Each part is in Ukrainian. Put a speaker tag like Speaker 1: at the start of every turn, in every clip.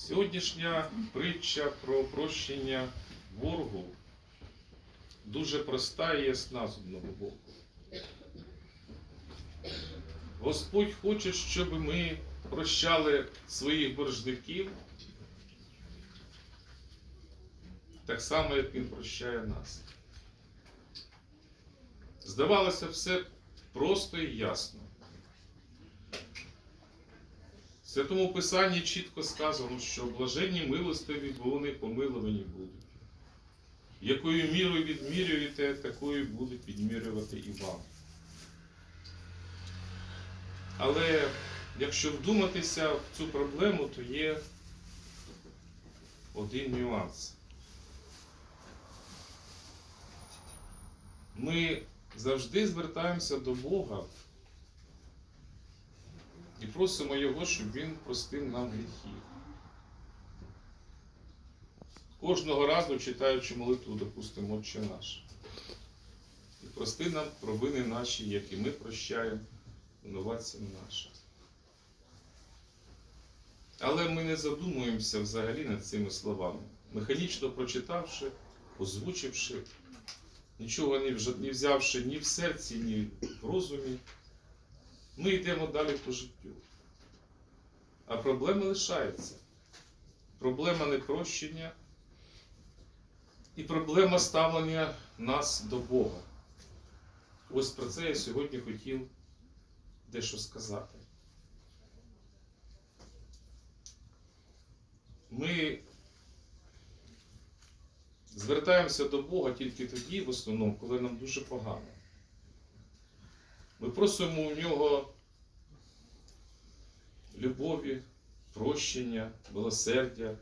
Speaker 1: Сьогоднішня притча про прощення ворогу дуже проста і ясна з одного боку. Господь хоче, щоб ми прощали своїх боржників так само, як Він прощає нас. Здавалося, все просто і ясно. В Святому Писанні чітко сказано, що блаженні милостиві, бо вони помилувані будуть. Якою мірою відмірюєте, такою будуть відмірювати і вам. Але якщо вдуматися в цю проблему, то є один нюанс. Ми завжди звертаємося до Бога просимо Його, щоб Він простив нам гріхи. Кожного разу читаючи молитву, допустимо, Отче наш. І прости нам провини наші, як і ми прощаємо винуватцям нашим. Але ми не задумуємося взагалі над цими словами. Механічно прочитавши, озвучивши, нічого не взявши ні в серці, ні в розумі, ми йдемо далі по життю. А проблема лишається. Проблема непрощення і проблема ставлення нас до Бога. Ось про це я сьогодні хотів дещо сказати. Ми звертаємося до Бога тільки тоді, в основному, коли нам дуже погано. Ми просимо у нього любові, прощення, милосердя.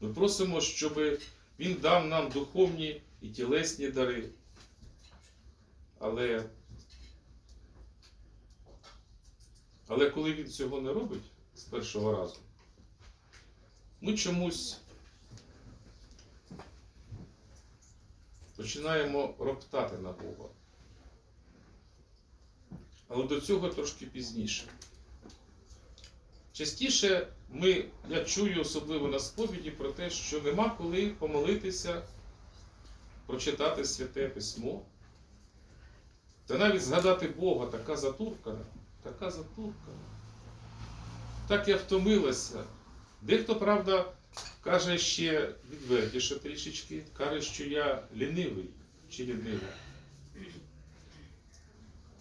Speaker 1: Ми просимо, щоб Він дав нам духовні і тілесні дари. Але, але коли він цього не робить з першого разу, ми чомусь починаємо роптати на Бога. Але до цього трошки пізніше. Частіше ми, я чую особливо на сповіді про те, що нема коли помолитися, прочитати святе письмо. Та навіть згадати Бога, така затуркана, така затуркана. Так я втомилася. Дехто, правда, каже ще відвертіше трішечки, каже, що я лінивий чи лінива.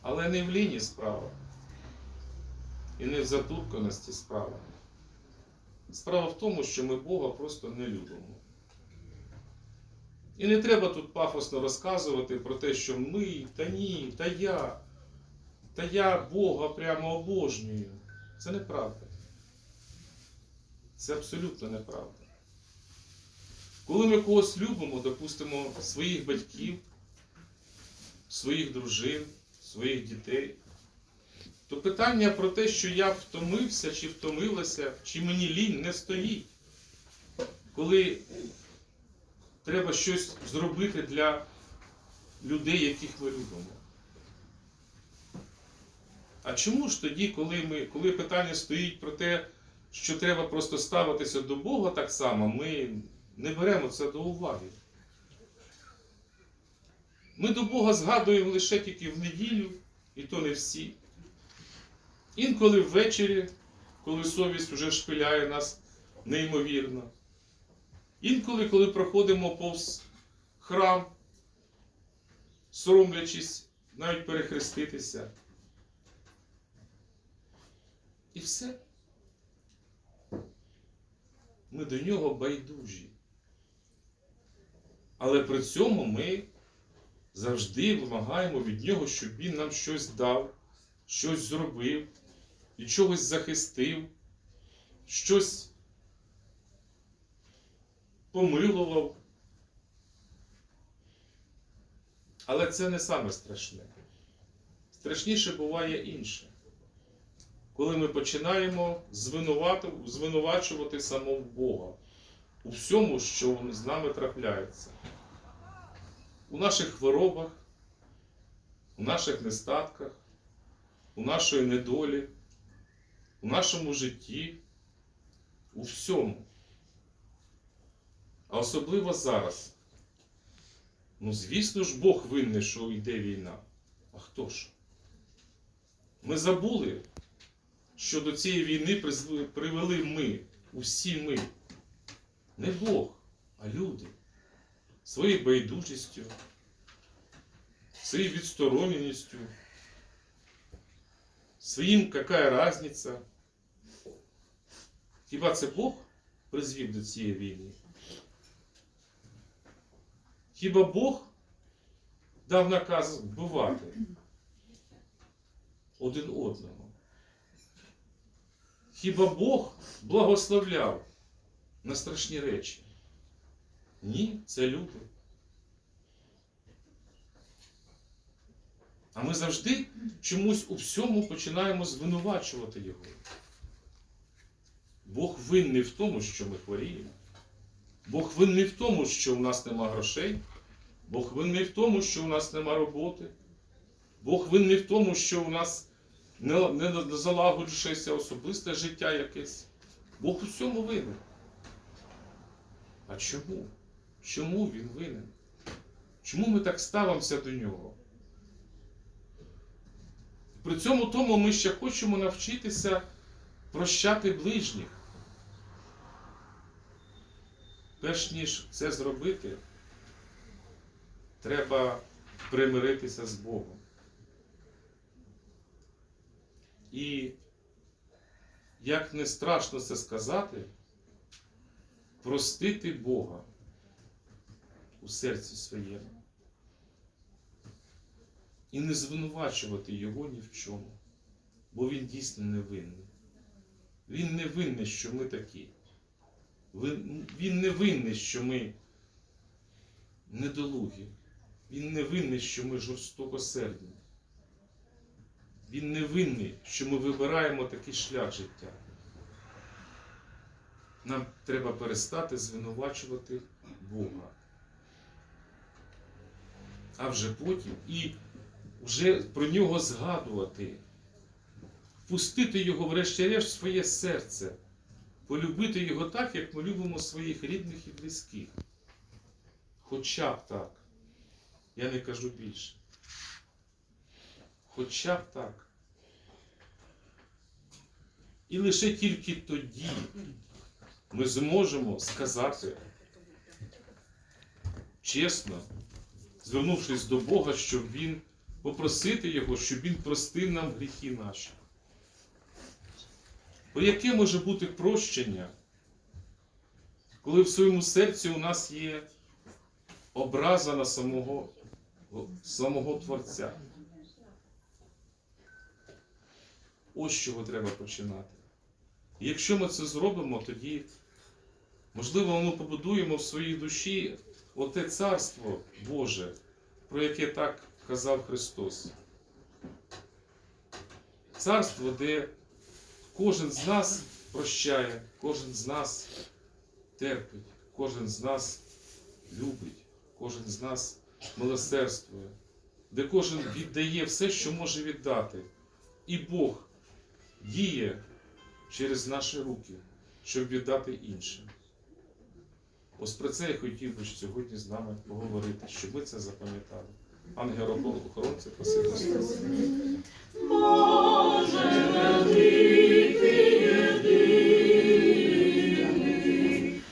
Speaker 1: Але не в ліні справа. І не в затурканості справа. Справа в тому, що ми Бога просто не любимо. І не треба тут пафосно розказувати про те, що ми, та ні, та я, та я Бога прямо обожнюю. Це неправда. Це абсолютно неправда. Коли ми когось любимо, допустимо, своїх батьків, своїх дружин, своїх дітей, то питання про те, що я втомився чи втомилася, чи мені лінь не стоїть. Коли треба щось зробити для людей, яких ми любимо. А чому ж тоді, коли, ми, коли питання стоїть про те, що треба просто ставитися до Бога так само, ми не беремо це до уваги? Ми до Бога згадуємо лише тільки в неділю, і то не всі. Інколи ввечері, коли совість вже шпиляє нас неймовірно. Інколи, коли проходимо повз храм, соромлячись навіть перехреститися. І все. Ми до нього байдужі. Але при цьому ми завжди вимагаємо від нього, щоб він нам щось дав, щось зробив, і чогось захистив, щось помилував. Але це не саме страшне. Страшніше буває інше. Коли ми починаємо звинувачувати самого Бога у всьому, що з нами трапляється. У наших хворобах, у наших нестатках, у нашої недолі, у нашому житті, у всьому. А особливо зараз. Ну, звісно ж, Бог винний, що йде війна. А хто ж? Ми забули, що до цієї війни привели ми, усі ми. Не Бог, а люди. Своєю байдужістю, своєю відстороненістю, своїм какая разниця. Хіба це Бог призвів до цієї війни? Хіба Бог дав наказ вбивати один одного? Хіба Бог благословляв на страшні речі? Ні, це люди. А ми завжди чомусь у всьому починаємо звинувачувати його. Бог винний в тому, що ми хворіємо. Бог винний в тому, що у нас нема грошей. Бог винний в тому, що у нас нема роботи. Бог винний в тому, що у нас не, не залагоджується особисте життя якесь. Бог у всьому винен. А чому? Чому він винен? Чому ми так ставимося до нього? При цьому тому ми ще хочемо навчитися прощати ближніх. Перш ніж це зробити, треба примиритися з Богом. І як не страшно це сказати, простити Бога у серці своєму і не звинувачувати Його ні в чому, бо Він дійсно не винний. Він не винний, що ми такі. Він не винний, що ми недолугі. Він не винний, що ми жорстокосердні. Він не винний, що ми вибираємо такий шлях життя. Нам треба перестати звинувачувати Бога. А вже потім і вже про нього згадувати, впустити його, врешті-решт, в своє серце, полюбити його так, як ми любимо своїх рідних і близьких. Хоча б так. Я не кажу більше. Хоча б так. І лише тільки тоді ми зможемо сказати чесно, звернувшись до Бога, щоб Він попросити Його, щоб Він простив нам гріхи наші. Бо яке може бути прощення, коли в своєму серці у нас є образа на самого, самого Творця? Ось чого треба починати. І якщо ми це зробимо, тоді, можливо, ми побудуємо в своїй душі оте царство Боже, про яке так казав Христос. Царство, де кожен з нас прощає, кожен з нас терпить, кожен з нас любить, кожен з нас милосердствує, де кожен віддає все, що може віддати. І Бог діє через наші руки, щоб віддати іншим. Ось про це я хотів би сьогодні з нами поговорити, щоб ми це запам'ятали. Ангел-охоронці, просив Господи.
Speaker 2: Боже великий,